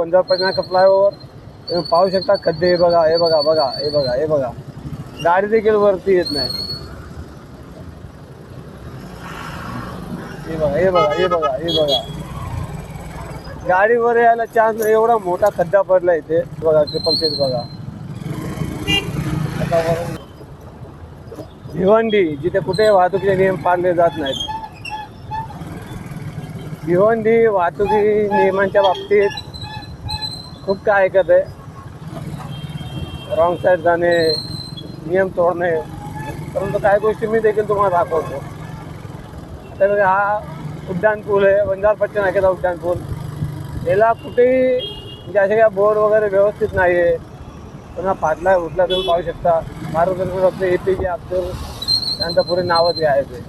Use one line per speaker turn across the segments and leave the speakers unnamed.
वंजारपटना का फ्लायओव्हर तुम्ही पाहू शकता खड्डे हे बघा हे बघा बघा हे बघा हे बघा. गाडी देखील वरती येत नाही. हे बघा हे बघा हे बघा हे बघा. गाडीवर यायला चान्स एवढा मोठा खड्डा पडला इथे. बघा ट्रिपल सीट बघा. भिवंडी जिथे कुठे वाहतुकीचे नियम पाळले जात नाहीत. भिवंडी वाहतुकी नियमांच्या बाबतीत खूप काय ऐकत आहे. रॉंग साईड जाणे नियम तोडणे परंतु काही गोष्टी मी देखील तुम्हाला दाखवतो. त्यामध्ये हा उड्डाण पूल आहे वंजारपट्टी नाक्याचा उड्डाण पूल. याला कुठेही म्हणजे असे काय बोर्ड वगैरे व्यवस्थित नाही आहे पुन्हा फाटला उठला तुम्ही पाहू शकता. मार्गदर्शन डॉक्टर ए पी जे अब्दुल त्यांचं पुढे नावच घ्यायचं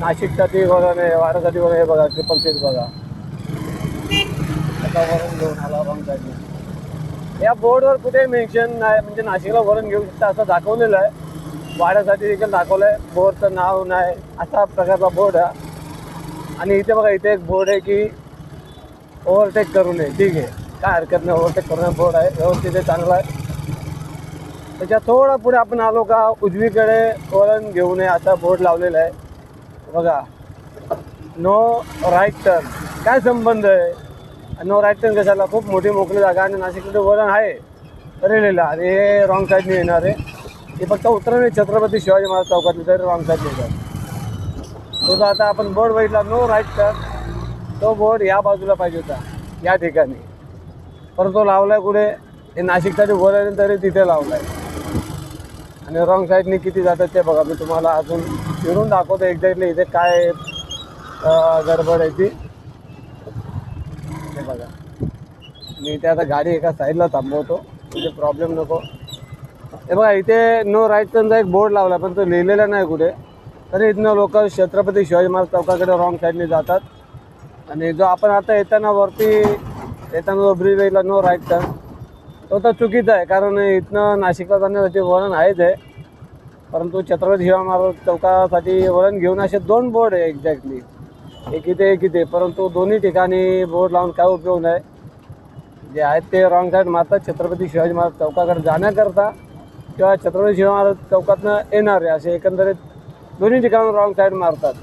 नाशिकसाठी नाही वारासाठी वगैरे बघा ट्रिपल सीट बघा. आता वरून घेऊन आला रॉंग साईडने या बोर्डवर कुठे मेन्शन नाही म्हणजे नाशिकला वरून घेऊ शकता असं दाखवलेलं आहे. वाड्यासाठी देखील दाखवलं आहे बोर्डचं नाव नाही असा प्रकारचा बोर्ड आहे. आणि इथे बघा इथे एक बोर्ड आहे की ओव्हरटेक करू नये. ठीक आहे. काय हरकत नाही ओव्हरटेक करू नये बोर्ड आहे. व्यवस्थित आहे चांगला आहे. त्याच्या थोडा पुढे आपण आलो का उजवीकडे वळण घेऊ नये असा बोर्ड लावलेला आहे. बघा. नो राईट टर्न काय संबंध आहे? नो राईट कशाला खूप मोठी मोकळी जागा आणि नाशिकमध्ये वळण आहे. रेलेला आणि हे रॉंग साईडने येणार आहे. हे फक्त उतरणे छत्रपती शिवाजी महाराज चौकातले तरी रॉंग साईडने येतात. तो आता आपण बोर्ड बघितला नो राईट टर्न तो बोर्ड या बाजूला पाहिजे होता या ठिकाणी. परंतु तो लावलाय कुठे? हे नाशिकचा जे वर आहे तरी तिथे लावलाय. आणि रॉंग साईडने किती जातात ते बघा. मी तुम्हाला अजून फिरून दाखवतो एक्झॅक्टली इथे काय गडबड आहे ती. बघा. मी इथे आता गाडी एका साईडला थांबवतो. म्हणजे प्रॉब्लेम नको. हे बघा इथे नो राईट टर्नचा एक बोर्ड लावला पण तो लिहिलेला नाही कुठे. तरी इथनं लोक छत्रपती शिवाजी महाराज चौकाकडे रॉंग साईडने जातात. आणि जो आपण आता येताना वरती येताना जो ब्रिज येईल नो राईट टर्न तो तर चुकीचा आहे. कारण इथनं नाशिकला जाण्यासाठी वळण आहेच आहे. परंतु छत्रपती शिवाजी महाराज चौकासाठी वळण घेऊन असे दोन बोर्ड आहे एक्झॅक्टली एक इथे एक इथे परंतु दोन्ही ठिकाणी बोर्ड लावून काय उपयोग नाही. जे आहेत ते रॉंग साईड मारतात. छत्रपती शिवाजी महाराज चौकाकडे जाण्याकरता किंवा छत्रपती शिवाजी महाराज चौकातनं येणारे असे एकंदरीत दोन्ही ठिकाणी रॉंग साईड मारतात.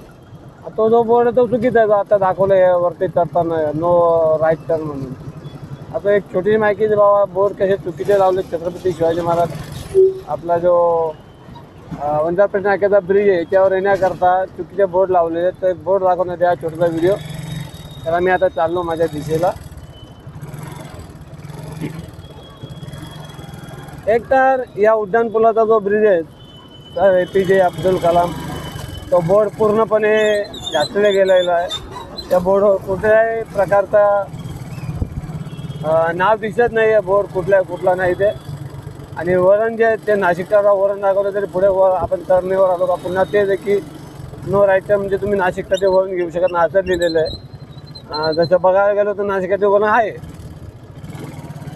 तो जो बोर्ड आहे तो चुकीचा आहे. जो आता दाखवलं आहे वरती चढताना नो राईट टर्न म्हणून. आता एक छोटीशी माहिती बाबा बोर्ड कसे चुकीचे लावले छत्रपती शिवाजी महाराज. आपला जो अं, प्रश्न नाक्याचा ब्रिज आहे याच्यावर येण्याकरता चुकीचे बोर्ड लावलेले आहेत. तर बोर्ड दाखवण्यात या छोटासा व्हिडिओ त्याला मी आता चाललो माझ्या दिशेला. एक तर या उड्डाण पुलाचा जो ब्रिज आहे तर ए पी जे अब्दुल कलाम तो बोर्ड पूर्णपणे घासले गेलेला आहे. त्या बोर्डवर कुठल्याही प्रकारचा नाव दिसत नाही आहे बोर्ड कुठल्या कुठला नाही ते. आणि वरण जे ते नाशिकला वरण दाखवलं तरी पुढे वर आपण तरणीवर आलो का पुन्हा तेच आहे की नो राईटचं म्हणजे तुम्ही नाशिकका ते वरण घेऊ शकत नाही असं लिहिलेलं आहे. जसं बघायला गेलो तर नाशिकाचे वरण आहे.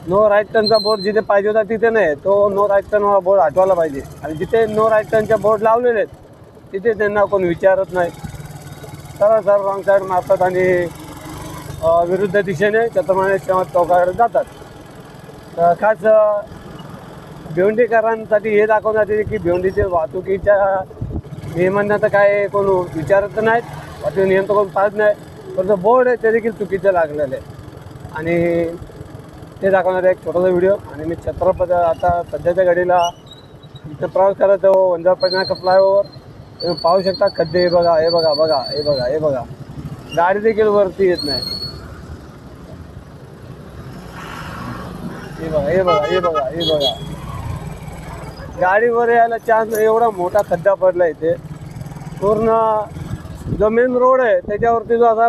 नो राईट टर्नचा बोर्ड जिथे पाहिजे होता तिथे नाही तो नो राईट टर्नवाला बोर्ड हटवायला पाहिजे. आणि जिथे नो राईट टर्नच्या बोर्ड लावलेले आहेत तिथे त्यांना कोण विचारत नाही. सरळ सरळ रॉंग साईड मारतात आणि विरुद्ध दिशेने छत्रपती चौकाकडे जातात. तर खास भिवंडीकरांसाठी हे दाखवण्यात येते की भिवंडीचे वाहतुकीच्या नियमांना तर काय कोण विचारत नाहीत. वाहतूक नियम तर कोण पाळत नाही. पण जो बोर्ड आहे ते देखील चुकीचं लागलेलं आहे. आणि ते दाखवणार एक छोटासा व्हिडिओ. आणि मी छत्रपती आता सध्याच्या घडीला इथं प्रवास करत आहो. वंजारपटना का फ्लायओव्हर तुम्ही पाहू शकता खड्डे हे बघा हे बघा बघा हे बघा हे बघा. गाडी देखील वरती येत नाही. हे बघा हे बघा हे बघा हे बघा. गाडीवर यायला चान्स एवढा मोठा खड्डा पडला इथे. पूर्ण जो मेन रोड आहे. त्याच्यावरती जो असा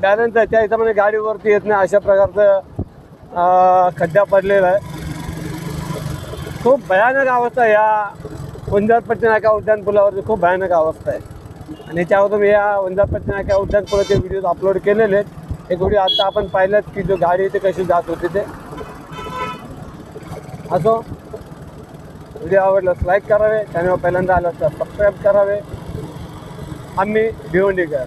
बॅलन्स आहे त्या हिशोबाने गाडीवरती येत नाही. अशा प्रकारचं खड्डा पडलेला आहे. खूप भयानक अवस्था या वंजारपट्टी नाका उड्डाण पुलावरती खूप भयानक अवस्था आहे. आणि त्यावर मी या वंजारपट्टी नाका उड्डाण पुलाचे व्हिडिओज अपलोड केलेले आहेत. एक व्हिडिओ आता आपण पाहिलंच की जो गाडी ते कशी जात होती ते. असो. व्हिडिओ आवडल्यास लाईक करावे. चॅनल पहिल्यांदा आलं तर सबस्क्राईब करावे. आम्ही भिवंडीकर